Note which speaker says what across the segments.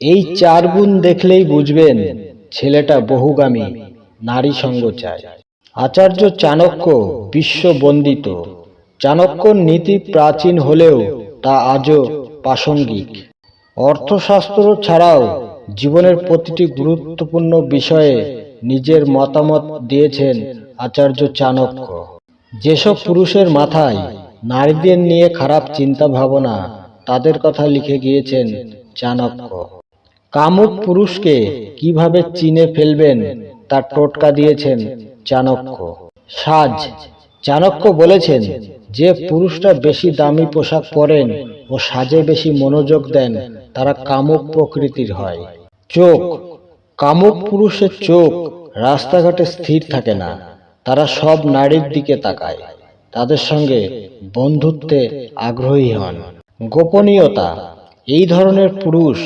Speaker 1: এই চার গুণ দেখলেই বুঝবেন ছেলেটা বহুগামী, নারী সঙ্গ চায়। আচার্য চাণক্য বিশ্ববন্দিত। চাণক্যর নীতি প্রাচীন হলেও তা আজও প্রাসঙ্গিক। অর্থশাস্ত্র ছাড়াও জীবনের প্রতিটি গুরুত্বপূর্ণ বিষয়ে নিজের মতামত দিয়েছেন আচার্য চাণক্য। যেসব পুরুষের মাথায় নারীদের নিয়ে খারাপ চিন্তা ভাবনা তাদের কথা লিখে গিয়েছেন চাণক্য। কামুক পুরুষকে কীভাবে চিনে ফেলবেন তার টোটকা দিয়েছেন চাণক্য। সাজ, চাণক্য বলেছেন যে পুরুষরা বেশি দামি পোশাক পরেন ও সাজে বেশি মনোযোগ দেন, তারা কামুক প্রকৃতির হয়। চোখ কামুক পুরুষের চোখ রাস্তাঘাটে স্থির থাকে না, তারা সব নারীর দিকে তাকায়, তাদের সঙ্গে বন্ধুত্বে আগ্রহী হন। গোপনীয়তা এই ধরনের পুরুষ,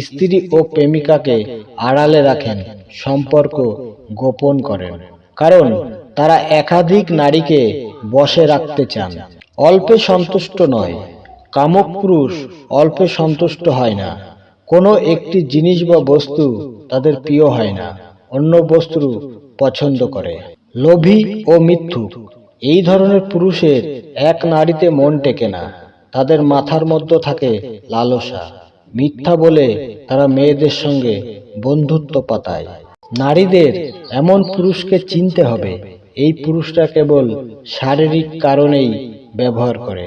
Speaker 1: স্ত্রী ও প্রেমিকাকে আড়ালে রাখেন, সম্পর্ক গোপন করেন। কারণ তারা একাধিক নারীকে বশে রাখতে চান। অল্পে সন্তুষ্ট নয়। কামক পুরুষ অল্পে সন্তুষ্ট হয় না। কোনো একটি জিনিস বা বস্তু তাদের প্রিয় হয় না, অন্য বস্তু পছন্দ করে। লোভী ও মিথ্যুক। এই ধরনের পুরুষের এক নারীতে মন টেকে না। তাদের মাথার মধ্যে থাকে লালসা। মিথ্যা বলে তারা মেয়েদের সঙ্গে বন্ধুত্ব পাতায়। নারীদের এমন পুরুষকে চিনতে হবে। এই পুরুষরা কেবল শারীরিক কারণেই ব্যবহার করে।